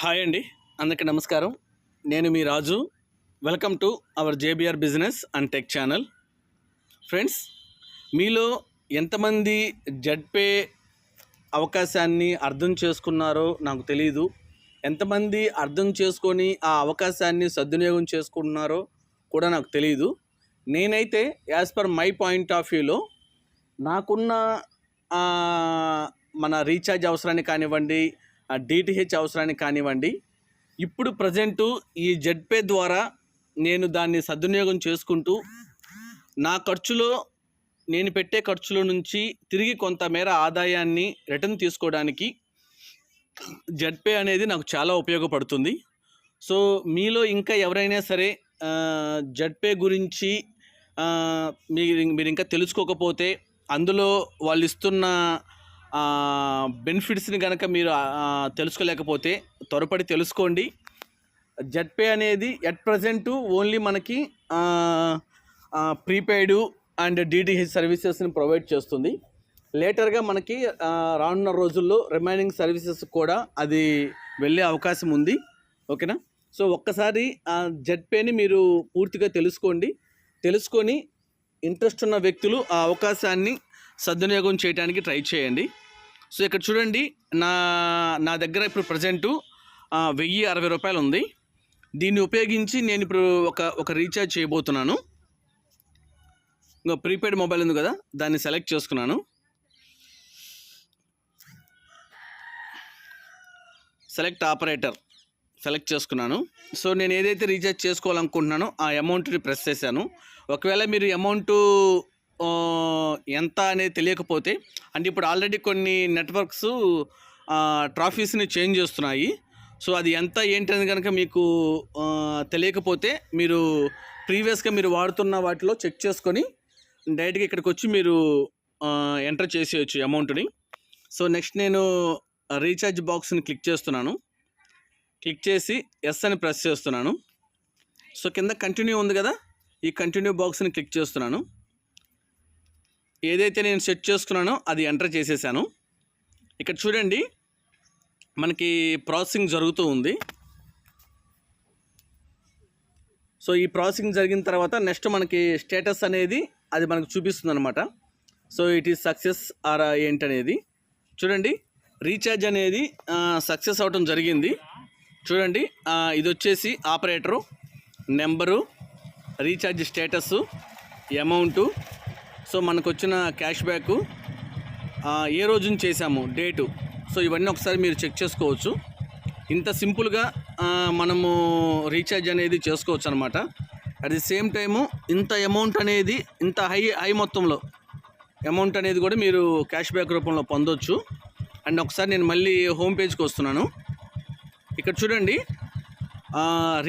Hi అండి. అందరికీ నమస్కారం. నేను మీ Raju. Welcome to our JBR business and tech channel friends మీలో ఎంతమంది జడ్పే అవకాశాన్ని అర్థం చేసుకున్నారో నాకు తెలియదు ఎంతమంది అర్థం చేసుకొని ఆ అవకాశాన్ని సద్వినియోగం చేసుకుంటున్నారో కూడా నాకు తెలియదు నేనైతే as per my point of వ్యూలో నాకున్న మన రీఛార్జ్ అవసరాన్ని కానివ్వండి డిటిహెచ్ అవసరాన్ని కానివ్వండి. ఇప్పుడు ప్రజెంటు ఈ జెడ్పే ద్వారా నేను దాన్ని సద్వినియోగం చేసుకుంటూ నా ఖర్చులో నేను పెట్టే ఖర్చుల నుంచి తిరిగి కొంతమేర ఆదాయాన్ని రిటర్న్ తీసుకోవడానికి జెడ్పే అనేది నాకు చాలా ఉపయోగపడుతుంది. సో మీలో ఇంకా ఎవరైనా సరే జెడ్పే గురించి మీరు మీరు ఇంకా తెలుసుకోకపోతే అందులో వాళ్ళు ఇస్తున్న బెనిఫిట్స్ని కనుక మీరు తెలుసుకోలేకపోతే త్వరపడి తెలుసుకోండి. జెడ్పే అనేది ఎట్ ప్రజెంట్ ఓన్లీ మనకి ప్రీపెయిడ్ అండ్ డిటిహెచ్ సర్వీసెస్ని ప్రొవైడ్ చేస్తుంది. లేటర్గా మనకి రానున్న రోజుల్లో రిమైనింగ్ సర్వీసెస్ కూడా అది వెళ్ళే అవకాశం ఉంది. ఓకేనా సో ఒక్కసారి ఆ జెడ్పేని మీరు పూర్తిగా తెలుసుకోండి. తెలుసుకొని ఇంట్రెస్ట్ ఉన్న వ్యక్తులు ఆ అవకాశాన్ని సద్వినియోగం చేయడానికి ట్రై చేయండి. సో ఇక్కడ చూడండి నా నా దగ్గర ఇప్పుడు ప్రజెంటు వెయ్యి అరవై రూపాయలు ఉంది. దీన్ని ఉపయోగించి నేను ఇప్పుడు ఒక ఒక రీఛార్జ్ చేయబోతున్నాను. ఇంకా ప్రీపెయిడ్ మొబైల్ ఉంది కదా దాన్ని సెలెక్ట్ చేసుకున్నాను. సెలెక్ట్ ఆపరేటర్ సెలెక్ట్ చేసుకున్నాను. సో నేను ఏదైతే రీఛార్జ్ చేసుకోవాలనుకుంటున్నానో ఆ అమౌంట్ని ప్రెస్ చేశాను. ఒకవేళ మీరు అమౌంట్ ఎంత అనేది తెలియకపోతే అంటే ఇప్పుడు ఆల్రెడీ కొన్ని నెట్వర్క్స్ ట్రాఫీస్ని చేంజ్ చేస్తున్నాయి. సో అది ఎంత ఏంటని కనుక మీకు తెలియకపోతే మీరు ప్రీవియస్గా మీరు వాడుతున్న వాటిలో చెక్ చేసుకొని డైరెక్ట్గా ఇక్కడికి వచ్చి మీరు ఎంటర్ చేసేయచ్చు అమౌంట్ని సో నెక్స్ట్ నేను రీఛార్జ్ బాక్స్ని క్లిక్ చేస్తున్నాను. క్లిక్ చేసి ఎస్ అని ప్రెస్ చేస్తున్నాను. సో కింద కంటిన్యూ ఉంది కదా? ఈ కంటిన్యూ బాక్స్ని క్లిక్ చేస్తున్నాను. ఏదైతే నేను సెట్ చేసుకున్నానో అది ఎంటర్ చేసేసాను. ఇక్కడ చూడండి మనకి ప్రాసెసింగ్ జరుగుతూ ఉంది. సో ఈ ప్రాసెసింగ్ జరిగిన తర్వాత నెక్స్ట్ మనకి స్టేటస్ అనేది అది మనకు చూపిస్తుంది అనమాట so it is success or ఏంటనేది చూడండి రీఛార్జ్ అనేది సక్సెస్ అవటం జరిగింది. చూడండి ఇది వచ్చేసి operator number recharge status amount so మనకు వచ్చిన క్యాష్ బ్యాక్ ఏ రోజున చేశాము డేటు. సో ఇవన్నీ ఒకసారి మీరు చెక్ చేసుకోవచ్చు. ఇంత సింపుల్గా మనము రీఛార్జ్ అనేది చేసుకోవచ్చు అనమాట అట్ ది సేమ్ టైము ఇంత అమౌంట్ అనేది ఇంత హై హై మొత్తంలో అమౌంట్ అనేది కూడా మీరు క్యాష్ బ్యాక్ రూపంలో పొందొచ్చు. అండ్ ఒకసారి నేను మళ్ళీ హోమ్ పేజ్కి వస్తున్నాను. ఇక్కడ చూడండి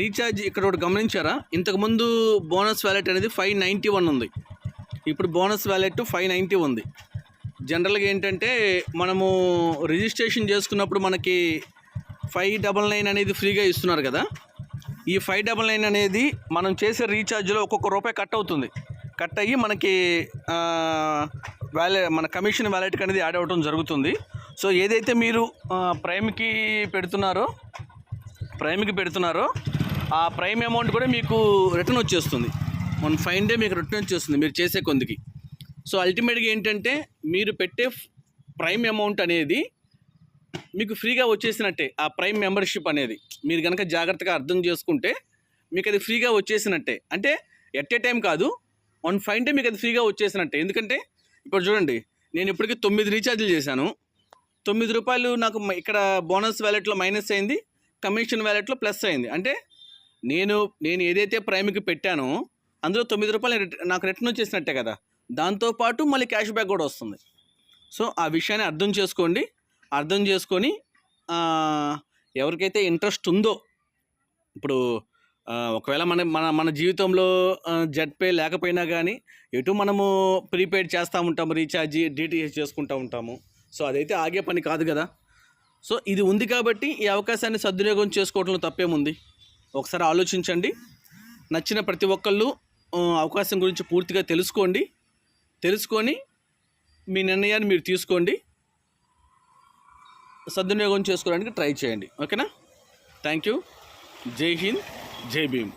రీఛార్జ్ ఇక్కడ ఒకటి గమనించారా? ఇంతకుముందు బోనస్ వ్యాలెట్ అనేది ఫైవ్ నైంటీ వన్ ఉంది. ఇప్పుడు బోనస్ వ్యాలెట్ ఫైవ్ నైంటీ ఉంది. జనరల్గా ఏంటంటే మనము రిజిస్ట్రేషన్ చేసుకున్నప్పుడు మనకి ఫైవ్ డబల్ నైన్ అనేది ఫ్రీగా ఇస్తున్నారు కదా. ఈ ఫైవ్ డబల్ నైన్ అనేది మనం చేసే రీఛార్జ్లో ఒక్కొక్క రూపాయి కట్ అవుతుంది. కట్ అయ్యి మనకి వ్యాలె మన కమిషన్ వ్యాలెట్కి అనేది యాడ్ అవ్వడం జరుగుతుంది. సో ఏదైతే మీరు ప్రైమ్కి పెడుతున్నారో ప్రైమ్కి పెడుతున్నారో ఆ ప్రైమ్ అమౌంట్ కూడా మీకు రిటర్న్ వచ్చేస్తుంది. వన్ ఫైవ్ డే మీకు రిటర్న్ వచ్చేస్తుంది మీరు చేసే కొందికి. సో అల్టిమేట్గా ఏంటంటే మీరు పెట్టే ప్రైమ్ అమౌంట్ అనేది మీకు ఫ్రీగా వచ్చేసినట్టే ఆ ప్రైమ్ మెంబర్షిప్ అనేది. మీరు కనుక జాగ్రత్తగా అర్థం చేసుకుంటే మీకు అది ఫ్రీగా వచ్చేసినట్టే. అంటే ఎట్ ఏ టైం కాదు వన్ ఫైవ్ డే మీకు అది ఫ్రీగా వచ్చేసినట్టే. ఎందుకంటే ఇప్పుడు చూడండి నేను ఇప్పటికీ తొమ్మిది రీఛార్జ్లు చేశాను. తొమ్మిది రూపాయలు నాకు ఇక్కడ బోనస్ వ్యాలెట్లో మైనస్ అయింది కమిషన్ వ్యాలెట్లో ప్లస్ అయింది. అంటే నేను నేను ఏదైతే ప్రైమ్కి పెట్టానో అందులో తొమ్మిది రూపాయలు నాకు రిటర్న్ వచ్చేసినట్టే కదా. దాంతోపాటు మళ్ళీ క్యాష్ బ్యాక్ కూడా వస్తుంది. సో ఆ విషయాన్ని అర్థం చేసుకోండి. అర్థం చేసుకొని ఎవరికైతే ఇంట్రెస్ట్ ఉందో ఇప్పుడు ఒకవేళ మన మన మన జీవితంలో జెడ్ పే లేకపోయినా కానీ ఎటు మనము ప్రీపెయిడ్ చేస్తూ ఉంటాము రీఛార్జ్ డిటిహెచ్ చేసుకుంటూ ఉంటాము. సో అదైతే ఆగే పని కాదు కదా. సో ఇది ఉంది కాబట్టి ఈ అవకాశాన్ని సద్వినియోగం చేసుకోవడంలో తప్పేముంది? ఒకసారి ఆలోచించండి. నచ్చిన ప్రతి ఒక్కళ్ళు అవకాశం గురించి పూర్తిగా తెలుసుకోండి. తెలుసుకొని మీ నిర్ణయాన్ని మీరు తీసుకోండి. సద్వినియోగం చేసుకోవడానికి ట్రై చేయండి. ఓకేనా? Thank you. జై హింద్ జై భీమ్.